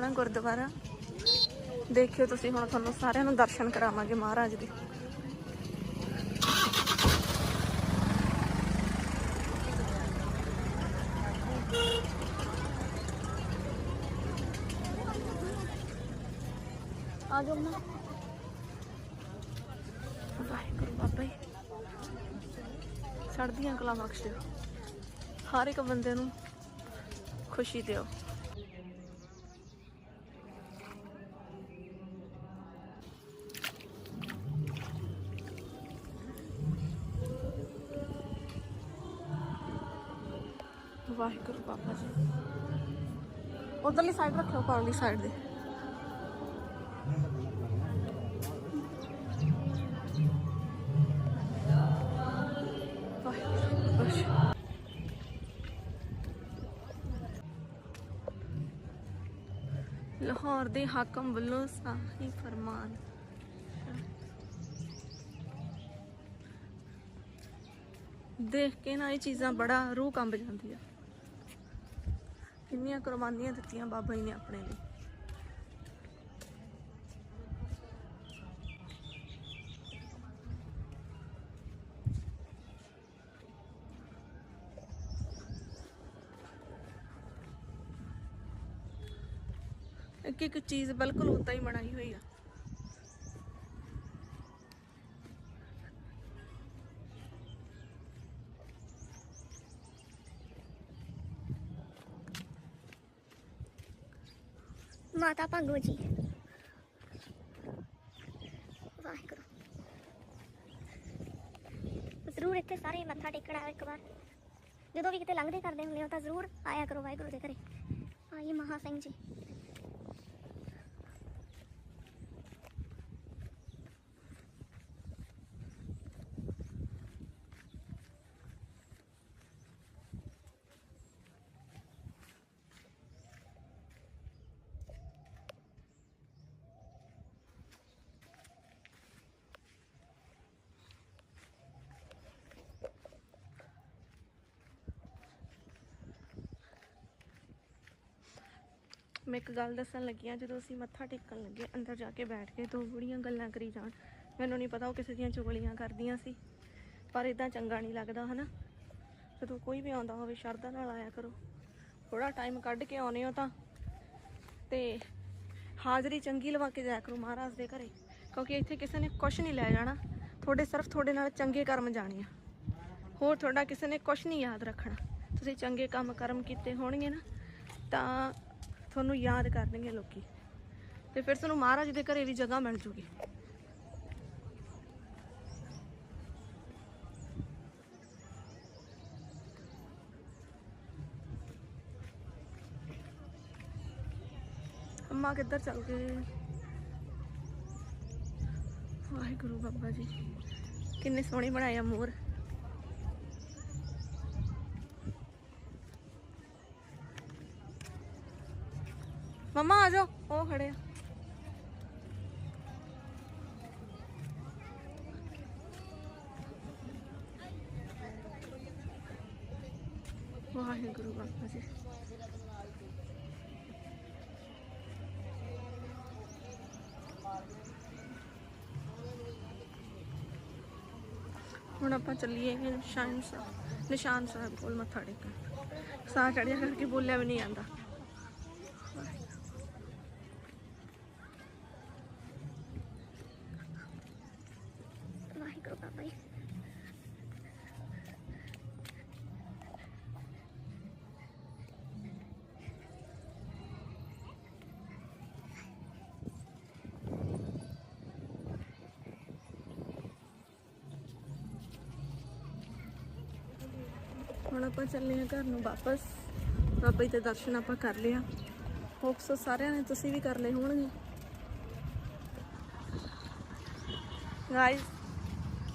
ਸੋਹਣਾ ਗੁਰਦੁਆਰਾ। ਦੇਖਿਓ ਤੁਸੀਂ ਹੁਣ ਤੁਹਾਨੂੰ ਸਾਰਿਆਂ ਨੂੰ ਦਰਸ਼ਨ ਕਰਾਵਾਂਗੇ ਮਹਾਰਾਜ ਦੇ। ਆ ਜਾਓ ਨਾ। ਵਾਹਿਗੁਰੂ ਬਾਬਾ ਜੀ। ਸੜਦੀਆਂ ਕਲਾ ਬਖਸ਼ ਦਿਓ ਹਰ ਇੱਕ ਬੰਦੇ ਨੂੰ ਖੁਸ਼ੀ ਦਿਓ। ਵਾਹਿਗੁਰੂ ਬਾਬਾ ਜੀ। ਉਧਰਲੀ ਸਾਈਡ ਰੱਖਿਓ ਪਰਲੀ ਸਾਈਡ ਦੇ। ਲਾਹੌਰ ਦੇ ਹਾਕਮ ਵੱਲੋਂ ਸਾਹੀ ਫਰਮਾਨ। ਦੇਖ ਕੇ ਨਾ ਇਹ ਚੀਜ਼ਾਂ ਬੜਾ ਰੂਹ ਕੰਬ ਜਾਂਦੀ ਆ ਕਿੰਨੀਆਂ ਕੁਰਬਾਨੀਆਂ ਦਿੱਤੀਆਂ ਬਾਬਾ ਜੀ ਨੇ ਆਪਣੇ ਲਈ। ਇੱਕ ਇੱਕ ਚੀਜ਼ ਬਿਲਕੁਲ ਉਦਾਂ ਹੀ ਬਣਾਈ ਹੋਈ ਆ। ਮਾਤਾ ਭੰਗੋ ਜੀ। ਵਾਹਿਗੁਰੂ। ਜ਼ਰੂਰ ਇੱਥੇ ਸਾਰੇ ਮੱਥਾ ਟੇਕਣ ਆਓ ਇੱਕ ਵਾਰ। ਜਦੋਂ ਵੀ ਕਿਤੇ ਲੰਘਦੇ ਕਰਦੇ ਹੁੰਦੇ ਹੋ ਤਾਂ ਜ਼ਰੂਰ ਆਇਆ ਕਰੋ ਵਾਹਿਗੁਰੂ ਦੇ ਘਰੇ। ਆਈਏ ਮਹਾ ਸਿੰਘ ਜੀ। ਮੈਂ ਇੱਕ ਗੱਲ ਦੱਸਣ ਲੱਗੀ ਆ ਜਦੋਂ ਅਸੀਂ ਮੱਥਾ ਟੇਕਣ ਲੱਗੇ ਅੰਦਰ ਜਾ ਕੇ ਬੈਠ ਕੇ ਦੋ ਬੁੜੀਆਂ ਗੱਲਾਂ ਕਰੀ ਜਾਣ। ਮੈਨੂੰ ਨਹੀਂ ਪਤਾ ਉਹ ਕਿਸੇ ਦੀਆਂ ਚੁਗਲੀਆਂ ਕਰਦੀਆਂ ਸੀ, ਪਰ ਇਦਾਂ ਚੰਗਾ ਨਹੀਂ ਲੱਗਦਾ, ਹਨਾ? ਜਦੋਂ ਕੋਈ ਵੀ ਆਉਂਦਾ ਹੋਵੇ, ਸ਼ਰਧਾ ਨਾਲ ਆਇਆ ਕਰੋ। ਥੋੜਾ ਟਾਈਮ ਕੱਢ ਕੇ ਆਉਨੇ ਹੋ ਤਾਂ। ਤੇ ਹਾਜ਼ਰੀ ਚੰਗੀ ਲਵਾ ਕੇ ਜਾਇਆ ਕਰੋ ਮਹਾਰਾਜ ਦੇ ਘਰੇ, ਕਿਉਂਕਿ ਇੱਥੇ ਕਿਸੇ ਨੇ ਕੁਝ ਨਹੀਂ ਲੈ ਜਾਣਾ। ਤੁਹਾਡੇ ਸਿਰਫ ਤੁਹਾਡੇ ਨਾਲ ਚੰਗੇ ਕਰਮ ਜਾਣੇ ਆ। ਹੋਰ ਤੁਹਾਡਾ ਕਿਸੇ ਨੇ ਕੁਝ ਨਹੀਂ ਯਾਦ ਰੱਖਣਾ। ਤੁਸੀਂ ਚੰਗੇ ਕੰਮ ਕਰਮ ਕੀਤੇ ਹੋਣਗੇ ਨਾ, ਤਾਂ ਤੁਹਾਨੂੰ ਯਾਦ ਕਰਨਗੇ ਲੋਕੀ। ਤੇ ਫਿਰ ਤੁਹਾਨੂੰ ਮਹਾਰਾਜ ਦੇ ਘਰੇ ਵੀ ਜਗ੍ਹਾ ਮਿਲ ਜੂਗੀ। ਅੰਮਾ ਕਿੱਧਰ ਚੱਲ ਗਏ? ਵਾਹਿਗੁਰੂ ਬਾਬਾ ਜੀ। ਕਿੰਨੇ ਸੋਹਣੇ ਬਣਾਏ ਆ ਮੋਰ। ਮਮਾ ਆ ਜਾਓ, ਉਹ ਖੜੇ ਆ। ਵਾਹਿਗੁਰੂ ਬਾਬਾ ਜੀ। ਹੁਣ ਆਪਾਂ ਚੱਲੀਏ ਨਿਸ਼ਾਨ ਸਾਹਿਬ ਨਿਸ਼ਾਨ ਸਾਹਿਬ ਕੋਲ ਮੱਥਾ ਟੇਕਣ। ਸਾਹ ਚੜਿਆ ਕਰਕੇ ਬੋਲਿਆ ਵੀ ਨਹੀਂ ਆਂਦਾ ਵਾਹਿਗੁਰੂ ਬਾਬਾ ਜੀ ਹੁਣ ਆਪਾਂ ਚੱਲੇ ਹਾਂ ਘਰ ਨੂੰ ਵਾਪਸ। ਬਾਬਾ ਜੀ ਦੇ ਦਰਸ਼ਨ ਆਪਾਂ ਕਰ ਲਿਆ ਹੋਪਸ ਸਾਰਿਆਂ ਨੇ ਤੁਸੀਂ ਵੀ ਕਰ ਲਏ ਹੋਣਗੇ। ਗਾਇਸ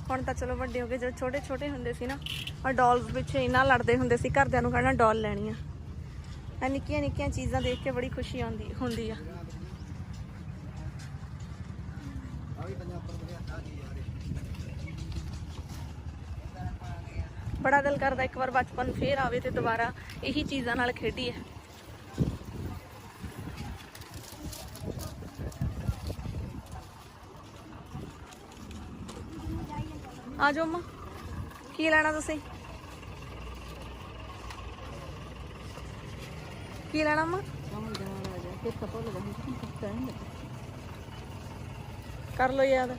ਹੁਣ ਤਾਂ ਚਲੋ ਵੱਡੇ ਹੋ ਗਏ। ਜਦੋਂ ਛੋਟੇ ਛੋਟੇ ਹੁੰਦੇ ਸੀ ਨਾ ਆ ਡਾਲਸ ਵਿੱਚ ਇੰਨਾ ਲੜਦੇ ਹੁੰਦੇ ਸੀ, ਘਰਦਿਆਂ ਨੂੰ ਕਹਿਣਾ ਡਾਲ ਲੈਣੀ ਆ। ਨਿੱਕੀਆਂ ਨਿੱਕੀਆਂ ਚੀਜ਼ਾਂ ਦੇਖ ਕੇ ਬੜੀ ਖੁਸ਼ੀ ਆਉਂਦੀ, ਹੁੰਦੀ ਆ। ਬੜਾ ਦਿਲ ਕਰਦਾ ਇੱਕ ਵਾਰ ਬਚਪਨ ਫੇਰ ਆਵੇ ਤੇ ਦੁਬਾਰਾ ਇਹੀ ਚੀਜ਼ਾਂ ਨਾਲ ਖੇਡੀਏ। ਆ ਜਾਓ ਮਾਂ ਕੀ ਲੈਣਾ ਤੁਸੀਂ? ਕੀ ਲੈਣਾ ਮਾਂ ਕਰ ਲੋ ਯਾਦ।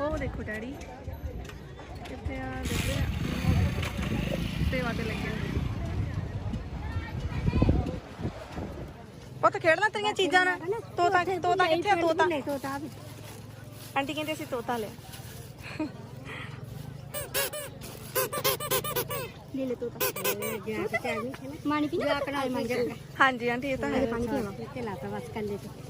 ਉਹ ਦੇਖੋ ਡੈਡੀ। ਕਿੱਥੇ ਆ ਦੇਖਦੇ ਆ ਸੇਵਾ ਤੇ ਲੱਗੇ। ਪੁੱਤ ਖੇਡਣਾ ਤੇਰੀਆਂ ਚੀਜ਼ਾਂ ਨਾਲ। ਤੋਤਾ ਤੋਤਾ ਕਿੱਥੇ ਆ ਤੋਤਾ? ਤੋਤਾ ਵੀ ਆਂਟੀ ਕਹਿੰਦੇ ਅਸੀਂ ਤੋਤਾ ਲਿਆ ਲੈ ਲੈ ਤੋਤਾ। ਮਾਣੀ ਪੀ ਜਾ ਕਣਾ ਮੰਜਰ ਹਾਂਜੀ ਆਂਟੀ ਇਹ ਤਾਂ ਹੈ। ਪਾਣੀ ਪੀਵਾ ਤੇ ਲਾਤਾ ਬਸ ਕੱਲੇ ਤੇ।